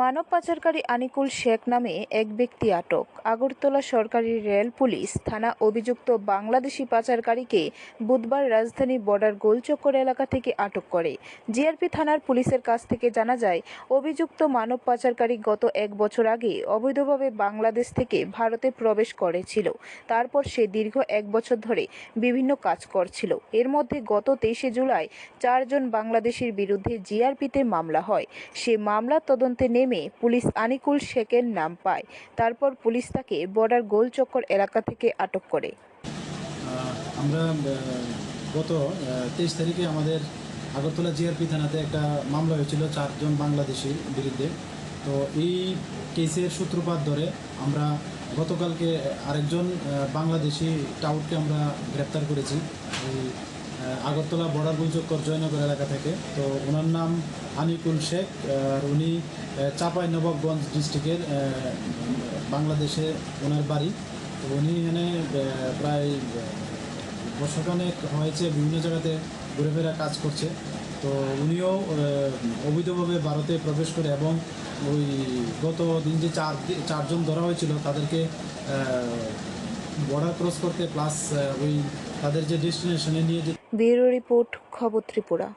মানব পাচারকারী আনিকুল শেখ নামে এক ব্যক্তি আটক। আগরতলা সরকারি রেল পুলিশ থানা অভিযুক্ত বাংলাদেশি পাচারকারীকে বুধবার রাজধানী বর্ডার গোলচক্কর এলাকা থেকে আটক করে। জিআরপি থানার পুলিশের কাছ থেকে জানা যায়, অভিযুক্ত মানব পাচারকারী গত এক বছর আগে অবৈধভাবে বাংলাদেশ থেকে ভারতে প্রবেশ করেছিল। তারপর সে দীর্ঘ এক বছর ধরে বিভিন্ন কাজ করছিল। এর মধ্যে গত তেইশে জুলাই চারজন বাংলাদেশির বিরুদ্ধে জিআরপিতে মামলা হয়। সে মামলা তদন্তে নেমে পুলিশ আনিকুল শেখের নাম পায়। তারপর পুলিশ তাকে বর্ডার গোলচক্কর এলাকা থেকে আটক করে। আমরা গত তেইশ তারিখে আমাদের আগরতলা জিআরপি থানাতে একটা মামলা হয়েছিল চারজন বাংলাদেশির বিরুদ্ধে। তো এই কেসের সূত্রপাত ধরে আমরা গতকালকে আরেকজন বাংলাদেশি টাউটকে আমরা গ্রেপ্তার করেছি। আগরতলা বর্ডার গুলচক্কর জয়নগর এলাকা থেকে। তো ওনার নাম আনিকুল শেখ, আর উনি চাপাই নবাবগঞ্জ ডিস্ট্রিক্টের বাংলাদেশে ওনার বাড়ি। উনি এখানে প্রায় আহ, হয়েছে বিভিন্ন জায়গাতে ঘুরে ফেরা কাজ করছে। তো উনিও অবৈধভাবে ভারতে প্রবেশ করে এবং ওই গত দিন যে চার চারজন ধরা হয়েছিল তাদেরকে বর্ডার ক্রস করতে প্লাস ওই তাদের যে ডেস্টিনেশনে নিয়ে যে ব্যুরো রিপোর্ট খবর ত্রিপুরা।